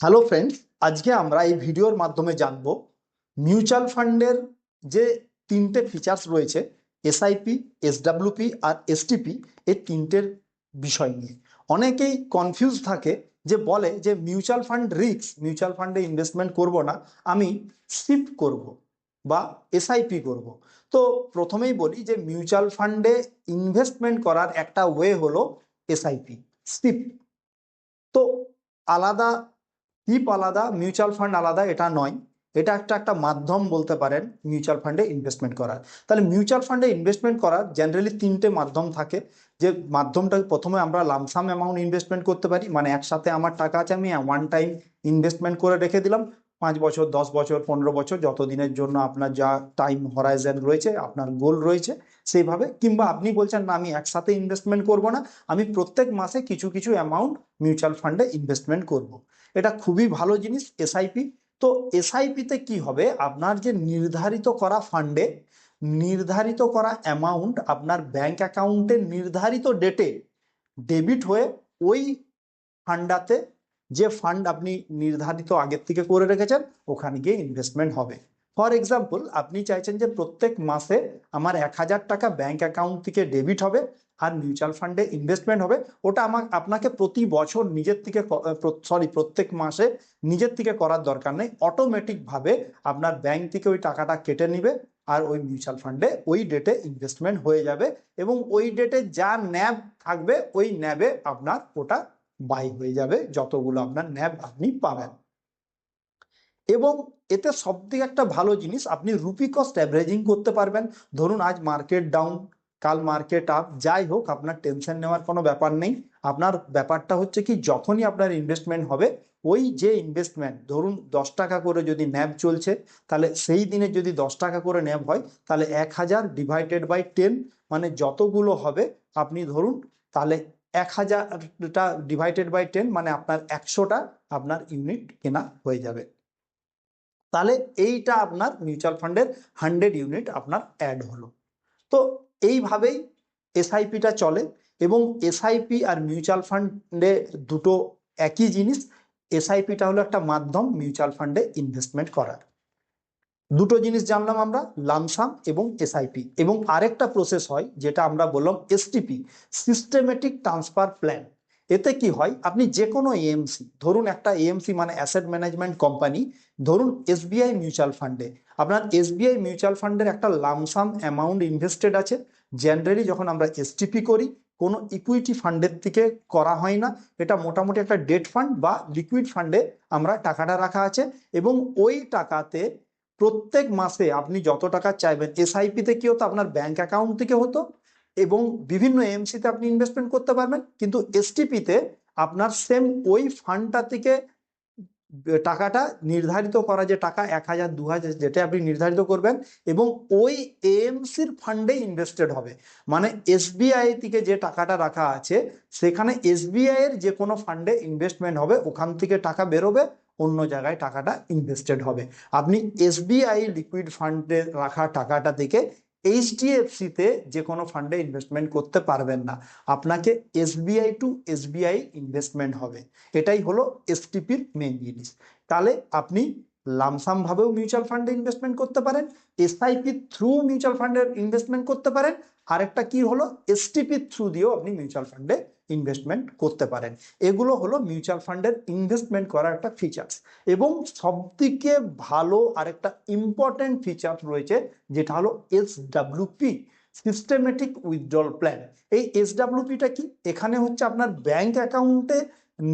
Hello friends আজকে আমরা এই ভিডিওর মাধ্যমে জানব মিউচুয়াল ফান্ডের যে তিনটে ফিচার্স রয়েছে এসআইপি এসডাব্লিউপি আর এসটিপি এই তিনটের বিষয় নিয়ে। অনেকেই কনফিউজ থাকে যে বলে যে মিউচুয়াল ফান্ড রিস্ক মিউচুয়াল ফান্ডে ইনভেস্টমেন্ট করব না, আমি সিপ করব বা এসআইপি করব। তো প্রথমেই বলি যে মিউচুয়াল ফান্ডে ইনভেস্টমেন্ট করার একটা ওয়ে হলো এসআইপি সিপ তো আলাদা টিপ আলাদা, মিউচুয়াল ফান্ড আলাদা, এটা নয়। এটা একটা একটা মাধ্যম বলতে পারেন মিউচুয়াল ফান্ডে ইনভেস্টমেন্ট করার। তাহলে মিউচুয়াল ফান্ডে ইনভেস্টমেন্ট করার জেনারেলি তিনটে মাধ্যম থাকে। যে মাধ্যমটা প্রথমে আমরা লামসাম অ্যামাউন্ট ইনভেস্টমেন্ট করতে পারি মানে একসাথে আমার টাকা আছে, আমি ওয়ান টাইম ইনভেস্টমেন্ট করে রেখে দিলাম। পাঁচ বছর, দশ বছর, পনেরো বছর যত দিনের জন্য আপনার যা টাইম হরাইজেন রয়েছে, আপনার গোল রয়েছে, সেইভাবে কিংবা আপনি বলছেন, না, আমি একসাথে ইনভেস্টমেন্ট করব না, আমি প্রত্যেক মাসে কিছু কিছু অ্যামাউন্ট মিউচুয়াল ফান্ডে ইনভেস্টমেন্ট করব। এটা খুবই ভালো জিনিস এসআইপি তো এসআইপিতে কি হবে আপনার যে নির্ধারিত করা ফান্ডে নির্ধারিত করা অ্যামাউন্ট আপনার ব্যাংক অ্যাকাউন্টে নির্ধারিত ডেটে ডেবিট হয়ে ওই ফান্ডাতে যে ফান্ড আপনি নির্ধারিত আগের থেকে করে রেখেছেন, ওখানে গিয়ে ইনভেস্টমেন্ট হবে। ফর এক্সাম্পল আপনি চাইছেন যে প্রত্যেক মাসে আমার এক হাজার টাকা ব্যাংক অ্যাকাউন্ট থেকে ডেবিট হবে আর মিউচুয়াল ফান্ডে ইনভেস্টমেন্ট হবে। ওটা আমার, আপনাকে প্রতি বছর নিজের থেকে সরি প্রত্যেক মাসে নিজের থেকে করার দরকার নেই। অটোমেটিকভাবে আপনার ব্যাংক থেকে ওই টাকাটা কেটে নিবে আর ওই মিউচুয়াল ফান্ডে ওই ডেটে ইনভেস্টমেন্ট হয়ে যাবে এবং ওই ডেটে যা ন্যাব থাকবে, ওই ন্যাবে আপনার ওটা বাই হয়ে যাবে, যতগুলো আপনার ন্যাব আপনি পাবেন। এবং এতে সব থেকে একটা ভালো জিনিস, আপনি রুপি কস্ট অ্যাভারেজিং করতে পারবেন। ধরুন, আজ মার্কেট ডাউন কাল মার্কেট আপ যাই হোক, আপনার টেনশন নেওয়ার কোনো ব্যাপার নেই। আপনার ব্যাপারটা হচ্ছে কি, যখনই আপনার ইনভেস্টমেন্ট হবে, ওই যে ইনভেস্টমেন্ট ধরুন, দশ টাকা করে যদি ন্যাব চলছে, তাহলে সেই দিনে যদি দশ টাকা করে ন্যাব হয়, তাহলে এক হাজার ডিভাইডেড বাই টেন মানে যতগুলো হবে, আপনি ধরুন, তাহলে এক হাজারটা ডিভাইডেড বাই টেন মানে আপনার একশোটা আপনার ইউনিট কেনা হয়ে যাবে। তাহলে এইটা আপনার মিউচুয়াল ফান্ডের হান্ড্রেড ইউনিট আপনার অ্যাড হলো। তো এইভাবেই এসআইপিটা চলে এবং এসআইপি আর মিউচুয়াল ফান্ডে দুটো একই জিনিস এসআইপিটা হলো একটা মাধ্যম মিউচুয়াল ফান্ডে ইনভেস্টমেন্ট করার। দুটো জিনিস জানলাম আমরা, লামসাম এবং এসআইপি এবং আরেকটা প্রসেস হয়, যেটা আমরা বললাম এসটিপি সিস্টেমেটিক ট্রান্সফার প্ল্যান এতে কি হয়, আপনি যে কোনো এএমসি ধরুন একটা এএমসি মানে অ্যাসেট ম্যানেজমেন্ট কোম্পানি ধরুন এসবিআই মিউচুয়াল ফান্ডে আপনার এসবিআই মিউচুয়াল ফান্ডের একটা লামসাম অ্যামাউন্ট ইনভেস্টেড আছে জেনারেলি যখন আমরা এসটিপি করি, কোনো ইকুইটি ফান্ডের থেকে করা হয় না। এটা মোটামুটি একটা ডেট ফান্ড বা লিকুইড ফান্ডে আমরা টাকাটা রাখা আছে এবং ওই টাকাতে প্রত্যেক মাসে আপনি যত টাকা চাইবেন এসআইপিতে কি হতো আপনার ব্যাংক অ্যাকাউন্ট থেকে হতো এবং বিভিন্ন এমসিতে আপনি ইনভেস্টমেন্ট করতে পারবেন। কিন্তু এসটিপিতে আপনার সেম ওই ফান্ডটা থেকে টাকাটা নির্ধারিত করা যে টাকা এক হাজার, দু হাজার যেটা আপনি নির্ধারিত করবেন এবং ওই এএমসির ফান্ডে ইনভেস্টেড হবে। মানে এসবিআই থেকে যে টাকাটা রাখা আছে, সেখানে এসবিআই এর যে কোনো ফান্ডে ইনভেস্টমেন্ট হবে, ওখান থেকে টাকা বেরোবে। অন্য জায়গায় টাকাটা ইনভেস্টেড হবে। আপনি এসবিআই লিকুইড ফান্ডে রাখা টাকাটা থেকে এইচডিএফসিতে যে কোনো ফান্ডে ইনভেস্টমেন্ট করতে পারবেন না। আপনাকে এসবিআই টু এসবিআই ইনভেস্টমেন্ট হবে। এটাই হলো এসটিপির মেন জিনিস। তাহলে আপনি লামসাম ভাবেও মিউচুয়াল ফান্ডে ইনভেস্টমেন্ট করতে পারেন এসআইপি থ্রু মিউচুয়াল ফান্ডের ইনভেস্টমেন্ট করতে পারেন। আরেকটা কি হলো? এসটিপি থ্রু দিয়েও আপনি মিউচুয়াল ফান্ডে ইনভেস্টমেন্ট করতে পারেন। এগুলো হলো মিউচুয়াল ফান্ডের ইনভেস্টমেন্ট করার একটা ফিচার্স এবং সবথেকে ভালো আরেকটা ইম্পর্টেন্ট ফিচার্স রয়েছে যেটা হলো এস সিস্টেমেটিক উইথড্রল প্ল্যান এই এস ডাব্লিউপিটা কি? এখানে হচ্ছে আপনার ব্যাংক অ্যাকাউন্টে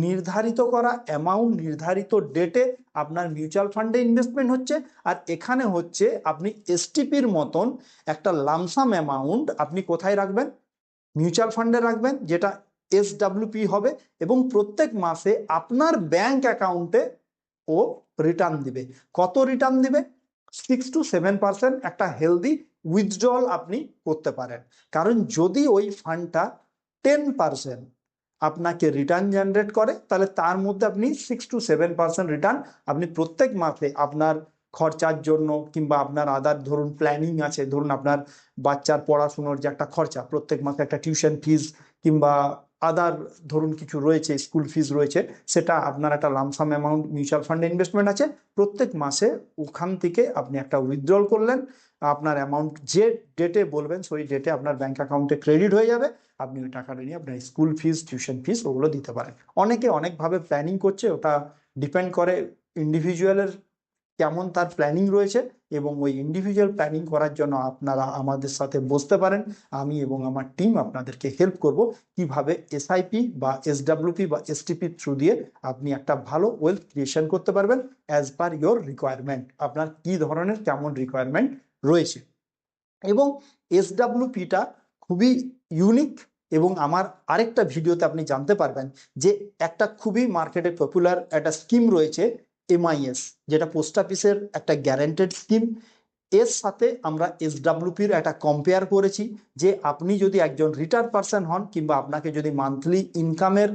নির্ধারিত করা অ্যামাউন্ট নির্ধারিত ডেটে আপনার মিউচুয়াল ফান্ডে ইনভেস্টমেন্ট হচ্ছে আর এখানে হচ্ছে আপনি এসটিপির মতন একটা লামসাম অ্যামাউন্ট আপনি কোথায় রাখবেন? মিউচুয়াল ফান্ডে রাখবেন, যেটা এস ডাব্লিউপি হবে এবং প্রত্যেক মাসে আপনার ব্যাংক অ্যাকাউন্টে ও রিটার্ন দিবে। কত রিটার্ন দিবে? সিক্স টু সেভেন পার্সেন্ট একটা হেলদি উইথড্রল আপনি করতে পারেন। কারণ যদি ওই ফান্ডটা টেন পার্সেন্ট আপনাকে রিটার্ন জেনারেট করে, তাহলে তার মধ্যে আপনি six to seven percent return আপনি প্রত্যেক মাসে আপনার খরচার জন্য কিংবা আপনার আদার ধরুন প্ল্যানিং আছে, ধরুন আপনার বাচ্চার পড়াশুনোর যে একটা খরচা, প্রত্যেক মাসে একটা টিউশন ফিজ কিংবা আদার ধরুন কিছু রয়েছে স্কুল ফিজ রয়েছে, সেটা আপনার একটা লামসাম অ্যামাউন্ট মিউচুয়াল ফান্ডে ইনভেস্টমেন্ট আছে। প্রত্যেক মাসে ওখান থেকে আপনি একটা উইথড্রল করলেন, আপনার অ্যামাউন্ট যে ডেটে বলবেন, সেই ডেটে আপনার ব্যাংক অ্যাকাউন্টে ক্রেডিট হয়ে যাবে। আপনি ওই টাকাটা নিয়ে আপনার স্কুল ফিজ টিউশন ফিজ ওগুলো দিতে পারেন। অনেকে অনেকভাবে প্ল্যানিং করছে, ওটা ডিপেন্ড করে ইন্ডিভিজুয়ালের কেমন তার প্ল্যানিং রয়েছে এবং ওই ইন্ডিভিজুয়াল প্ল্যানিং করার জন্য আপনারা আমাদের সাথে বসতে পারেন। আমি এবং আমার টিম আপনাদেরকে হেল্প করব কীভাবে এসআইপি বা এসডাব্লিউপি বা এসটিপি থ্রু দিয়ে আপনি একটা ভালো ওয়েলথ ক্রিয়েশন করতে পারবেন অ্যাজ পার ইয়োর রিকোয়ারমেন্ট আপনার কি ধরনের কেমন রিকোয়ারমেন্ট রয়েছে? এবং এসডাব্লিউপিটা খুবই ইউনিক এবং আমার আরেকটা ভিডিওতে আপনি জানতে পারবেন যে একটা খুবই মার্কেটে পপুলার একটা স্কিম রয়েছে এমআইএস যেটা পোস্ট অফিসের একটা গ্যারান্টেড স্কিম এর সাথে আমরা এসডাব্লিউপির একটা কম্পেয়ার করেছি যে আপনি যদি একজন রিটায়ার্ড পার্সন হন কিংবা আপনাকে যদি মান্থলি ইনকামের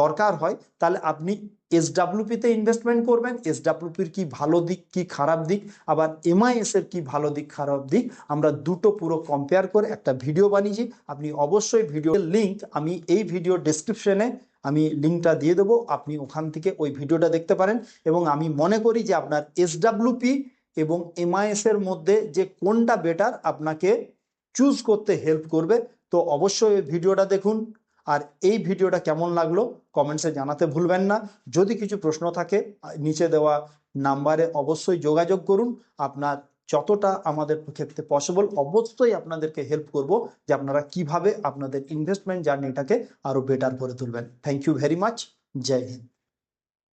দরকার হয়, তাহলে আপনি এসডাব্লিউপিতে ইনভেস্টমেন্ট করবেন। এসডাব্লিউপির কি ভালো দিক, কি খারাপ দিক, আবার এমআইএস এর কি ভালো দিক, খারাপ দিক, আমরা দুটো পুরো কম্পেয়ার করে একটা ভিডিও বানিয়েছি। আপনি অবশ্যই ভিডিওর লিঙ্ক আমি এই ভিডিও ডেসক্রিপশনে আমি লিঙ্কটা দিয়ে দেবো, আপনি ওখান থেকে ওই ভিডিওটা দেখতে পারেন। এবং আমি মনে করি যে আপনার এসডাব্লিউপি এবং এমআইএস এর মধ্যে যে কোনটা বেটার আপনাকে চুজ করতে হেল্প করবে, তো অবশ্যই ভিডিওটা দেখুন। আর এই ভিডিওটা কেমন লাগল কমেন্টসে জানাতে ভুলবেন না। যদি কিছু প্রশ্ন থাকে, নিচে দেওয়া নাম্বারে অবশ্যই যোগাযোগ করুন। আপনার যতটা আমাদের ক্ষেত্রে পসিবল অবশ্যই আপনাদেরকে হেল্প করব যে আপনারা কীভাবে আপনাদের ইনভেস্টমেন্ট জার্নিটাকে আরও বেটার করে তুলবেন। থ্যাংক ইউ ভেরি মাচ জয় হিন্দ।